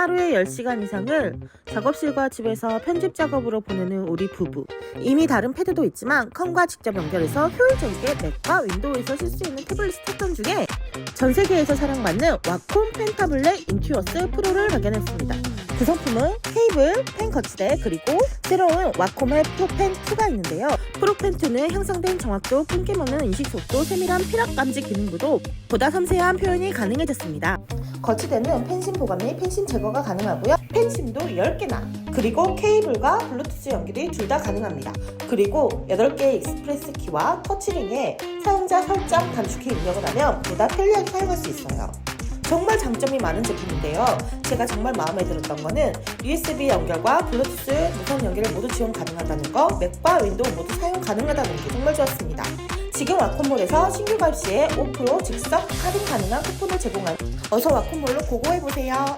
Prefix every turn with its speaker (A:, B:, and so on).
A: 하루에 10시간 이상을 작업실과 집에서 편집 작업으로 보내는 우리 부부. 이미 다른 패드도 있지만 컴과 직접 연결해서 효율적이게 맥과 윈도우에서 쓸 수 있는 태블릿 스타던 중에 전 세계에서 사랑받는 와콤 펜타블렛 인튜어스 프로를 발견했습니다. 구성품은 케이블, 펜 거치대, 그리고 새로운 와콤의 프로펜 2가 있는데요. 프로펜 2는 향상된 정확도, 끊김 없는 인식 속도, 세밀한 피락 감지 기능으로 보다 섬세한 표현이 가능해졌습니다. 거치대는 펜심 보관 및 펜심 제거가 가능하고요. 펜심도 10개나 그리고 케이블과 블루투스 연결이 둘 다 가능합니다. 그리고 8개의 익스프레스 키와 터치링에 사용자 설정 단축키 입력을 하면 보다 편리하게 사용할 수 있어요. 정말 장점이 많은 제품인데요. 제가 정말 마음에 들었던 거는 USB 연결과 블루투스 무선 연결을 모두 지원 가능하다는 거, 맥과 윈도우 모두 사용 가능하다는 게 정말 좋았습니다. 지금 와콤몰에서 신규 가입 시에 5% 즉석 할인 가능한 쿠폰을 제공한 어서 와콤몰로 고고해보세요.